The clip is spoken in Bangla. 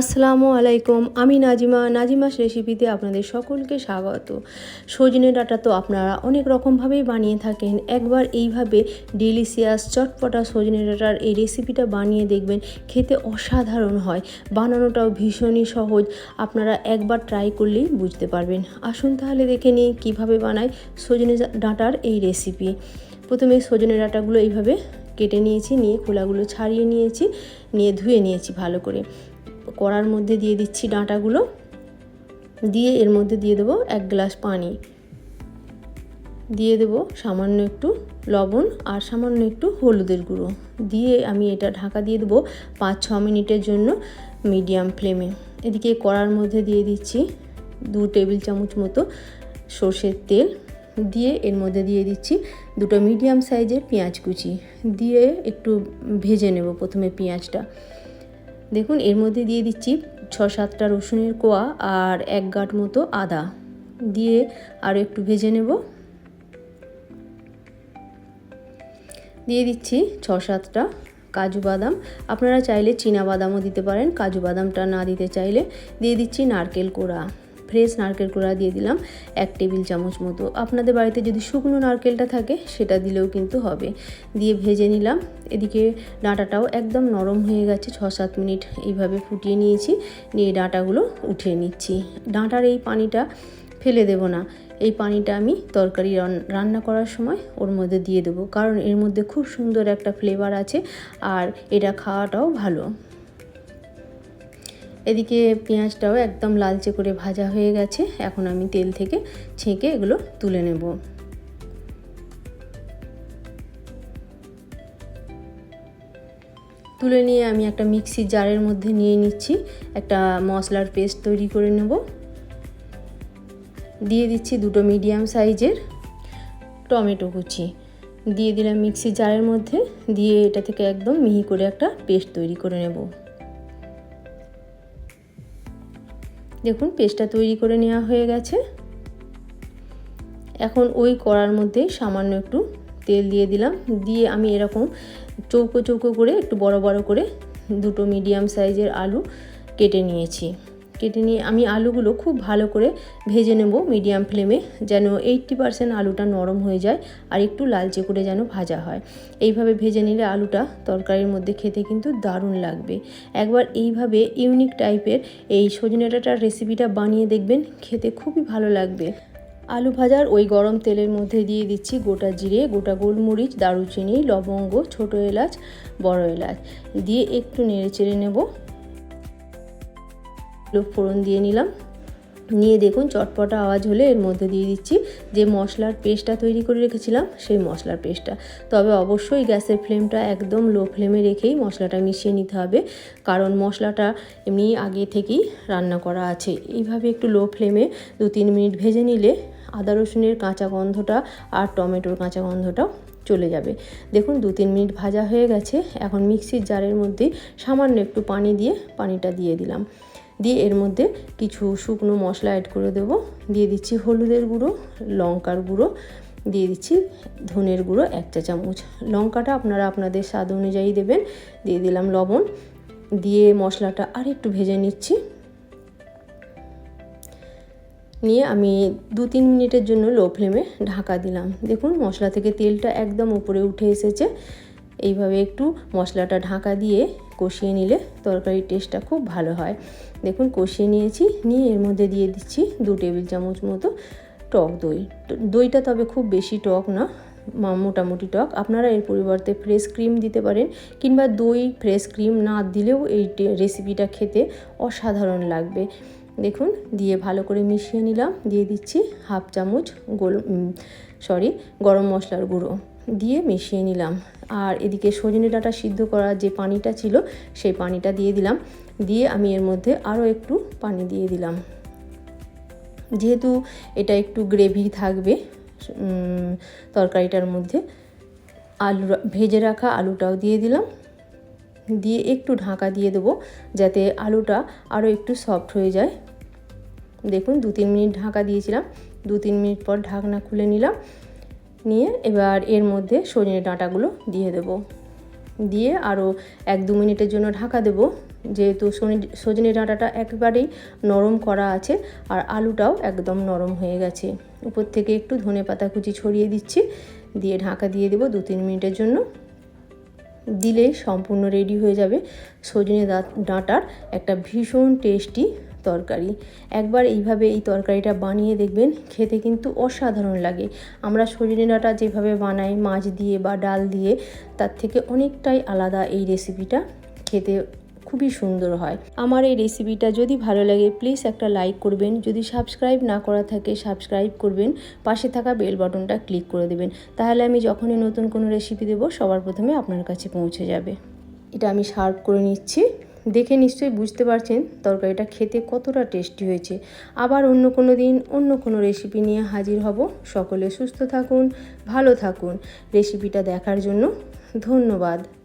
আসসালামু আলাইকুম, আমি নাজিমা নাজিমাস রেসিপিতে আপনাদের সকলকে স্বাগত। সজনে ডাঁটা তো আপনারা অনেক রকমভাবেই বানিয়ে থাকেন, একবার এইভাবে ডেলিসিয়াস চটপটা সজনে ডাঁটার এই রেসিপিটা বানিয়ে দেখবেন, খেতে অসাধারণ হয়, বানানোটাও ভীষণই সহজ, আপনারা একবার ট্রাই করলেই বুঝতে পারবেন। আসুন তাহলে দেখে নিই কীভাবে বানায় সজনে ডাঁটার এই রেসিপি। প্রথমে সজনে ডাঁটাগুলো এইভাবে কেটে নিয়েছি, নিয়ে খোলাগুলো ছাড়িয়ে নিয়েছি, নিয়ে ধুয়ে নিয়েছি ভালো করে। কড়ার মধ্যে দিয়ে দিচ্ছি ডাঁটাগুলো। দিয়ে এর মধ্যে দিয়ে দেবো এক গ্লাস পানি। দিয়ে দেবো সামান্য একটু লবণ আর সামান্য একটু হলুদের গুঁড়ো। দিয়ে আমি এটা ঢাকা দিয়ে দেবো পাঁচ ছ মিনিটের জন্য মিডিয়াম ফ্লেমে। এদিকে কড়ার মধ্যে দিয়ে দিচ্ছি দু টেবিল চামচ মতো সর্ষের তেল। দিয়ে এর মধ্যে দিয়ে দিচ্ছি দুটো মিডিয়াম সাইজের পেঁয়াজ কুচি। দিয়ে একটু ভেজে নেব প্রথমে পেঁয়াজটা। দেখুন, এর মধ্যে দিয়ে দিচ্ছি ছ সাতটা রসুনের কোয়া আর এক গাঁট মতো আদা। দিয়ে আরও একটু ভেজে নেব। দিয়ে দিচ্ছি ছ সাতটা কাজু বাদাম। আপনারা চাইলে চীনা বাদামও দিতে পারেন, কাজু বাদামটা না দিতে চাইলে। দিয়ে দিচ্ছি নারকেল কোড়া। ফ্রেশ নারকেল কোড়া দিয়ে দিলাম এক টেবিল চামচ মতো। আপনাদের বাড়িতে যদি শুকনো নারকেলটা থাকে, সেটা দিলেও কিন্তু হবে। দিয়ে ভেজে নিলাম। এদিকে ডাঁটাটাও একদম নরম হয়ে গেছে ছ সাত মিনিট এইভাবে ফুটিয়ে নিয়েছি। নিয়ে ডাঁটাগুলো উঠিয়ে নিচ্ছি। ডাঁটার এই পানিটা ফেলে দেব না। এই পানিটা আমি তরকারি রান্না করার সময় ওর মধ্যে দিয়ে দেবো। কারণ এর মধ্যে খুব সুন্দর একটা ফ্লেভার আছে, আর এটা খাওয়াটাও ভালো। এদিকে পেঁয়াজটাও একদম লালচে করে ভাজা হয়ে গেছে। এখন আমি তেল থেকে ছেঁকে এগুলো তুলে নেব। তুলে নিয়ে আমি একটা মিক্সি জারের মধ্যে নিয়ে নিচ্ছি। একটা মশলার পেস্ট তৈরি করে নেব। দিয়ে দিচ্ছি দুটো মিডিয়াম সাইজের টমেটো কুচি। দিয়ে দিলাম মিক্সি জারের মধ্যে। দিয়ে এটা থেকে একদম মিহি করে একটা পেস্ট তৈরি করে নেব। দেখুন, পেস্টটা তৈরি করে নেওয়া হয়ে গেছে। এখন ওই কড়ার মধ্যে সামান্য একটু তেল দিয়ে দিলাম। দিয়ে আমি এরকম চৌকো চৌকো করে, একটু বড় বড় করে দুটো মিডিয়াম সাইজের আলু কেটে নিয়েছি। কেটে নিয়ে আমি আলুগুলো খুব ভালো করে ভেজে নেব মিডিয়াম ফ্লেমে, যেন এইটটি পারসেন্ট আলুটা নরম হয়ে যায় আর একটু লালচে করে যেন ভাজা হয়। এইভাবে ভেজে নিলে আলুটা তরকারির মধ্যে খেতে কিন্তু দারুণ লাগবে। একবার এইভাবে ইউনিক টাইপের এই সজনে ডাঁটার রেসিপিটা বানিয়ে দেখবেন, খেতে খুবই ভালো লাগবে। আলু ভাজার ওই গরম তেলের মধ্যে দিয়ে দিচ্ছি গোটা জিরে, গোটা গোলমরিচ, দারুচিনি, লবঙ্গ, ছোটো এলাচ, বড় এলাচ। দিয়ে একটু নেড়ে চেড়ে নেব। ফোড়ন দিয়ে নিলাম। নিয়ে দেখুন, চটপটা আওয়াজ হলে এর মধ্যে দিয়ে দিচ্ছি। যে মশলার পেস্টটা তৈরি করে রেখেছিলাম, সেই মশলার পেস্টটা। তবে অবশ্যই গ্যাসের ফ্লেমটা একদম লো ফ্লেমে রেখেই মশলাটা মিশিয়ে নিতে হবে। কারণ মশলাটা এমনি আগে থেকেই রান্না করা আছে। এইভাবে একটু লো ফ্লেমে দু তিন মিনিট ভেজে নিলে আদা রসুনের কাঁচা গন্ধটা আর টমেটোর কাঁচা গন্ধটাও চলে যাবে। দেখুন দু তিন মিনিট ভাজা হয়ে গেছে। এখন মিক্সির জারের মধ্যে সামান্য একটু পানি দিয়ে পানিটা দিয়ে দিলাম। দিয়ে এর মধ্যে কিছু শুকনো মশলা অ্যাড করে দেব। দিয়ে দিচ্ছি হলুদের গুঁড়ো, লঙ্কার গুঁড়ো, দিয়ে দিচ্ছি ধনের গুঁড়ো এক চা চামচ। লঙ্কাটা আপনারা আপনাদের স্বাদ অনুযায়ী দেবেন। দিয়ে দিলাম লবণ। দিয়ে মশলাটা আর একটু ভেজে নিচ্ছি। নিয়ে আমি দু তিন মিনিটের জন্য লো ফ্লেমে ঢাকা দিলাম। দেখুন মশলা থেকে তেলটা একদম উপরে উঠে এসেছে। এইভাবে একটু মশলাটা ঢাকা দিয়ে কষিয়ে নিলে তরকারির টেস্টটা খুব ভালো হয়। দেখুন, কষিয়ে নিয়েছি, নিয়ে এর মধ্যে দিয়ে দিচ্ছি দু টেবিল চামচ মতো টক দই। দইটা তবে খুব বেশি টক না মোটামুটি টক। আপনারা এর পরিবর্তে ফ্রেশ ক্রিম দিতে পারেন, কিংবা দই ফ্রেশ ক্রিম না দিলেও এই রেসিপিটা খেতে অসাধারণ লাগবে। দেখুন, দিয়ে ভালো করে মিশিয়ে নিলাম, দিয়ে দিচ্ছি হাফ চামচ গোল সরি গরম মশলার গুঁড়ো। দিয়ে মিশিয়ে নিলাম। আর এদিকে সজনে ডাঁটা সিদ্ধ করার যে পানিটা ছিল, সেই পানিটা দিয়ে দিলাম। দিয়ে আমি এর মধ্যে আরও একটু পানি দিয়ে দিলাম। যেহেতু এটা একটু গ্রেভি থাকবে তরকারিটার মধ্যে, আলু ভেজে রাখা আলুটাও দিয়ে দিলাম। দিয়ে একটু ঢাকা দিয়ে দেবো যাতে আলুটা আরও একটু সফট হয়ে যায়। দেখুন দু তিন মিনিট ঢাকা দিয়েছিলাম। দু তিন মিনিট পর ঢাকনা খুলে নিলাম। নিয়ে এবার এর মধ্যে সজনে ডাঁটাগুলো দিয়ে দেব। দিয়ে আরও এক দু মিনিটের জন্য ঢাকা দেব। যেহেতু সজনে ডাঁটাটা একবারেই নরম করা আছে আর আলুটাও একদম নরম হয়ে গেছে। উপর থেকে একটু ধনে পাতা কুচি ছড়িয়ে দিচ্ছি। দিয়ে ঢাকা দিয়ে দেবো দু তিন মিনিটের জন্য। দিলেই সম্পূর্ণ রেডি হয়ে যাবে সজনে ডাঁটার একটা ভীষণ টেস্টি তরকারি। একবার এইভাবে এই তরকারিটা বানিয়ে দেখবেন, খেতে কিন্তু অসাধারণ লাগে। আমরা সজনে ডাঁটা যেভাবে বানাই, মাছ দিয়ে বা ডাল দিয়ে, তার থেকে অনেকটাই আলাদা এই রেসিপিটা খেতে খুবই সুন্দর হয়। আমার এই রেসিপিটা যদি ভালো লাগে প্লিজ একটা লাইক করবেন। যদি সাবস্ক্রাইব না করা থাকে সাবস্ক্রাইব করবেন। পাশে থাকা বেল বাটনটা ক্লিক করে দেবেন। তাহলে আমি যখনই নতুন কোনো রেসিপি দেবো, সবার প্রথমে আপনার কাছে পৌঁছে যাবে। এটা আমি সার্ভ করে নিচ্ছি। দেখে নিশ্চয়ই বুঝতে পারছেন তরকারিটা খেতে কতটা টেস্টি হয়েছে। আবার অন্য কোনো দিন অন্য কোনো রেসিপি নিয়ে হাজির হব। সকলে সুস্থ থাকুন, ভালো থাকুন। রেসিপিটা দেখার জন্য ধন্যবাদ।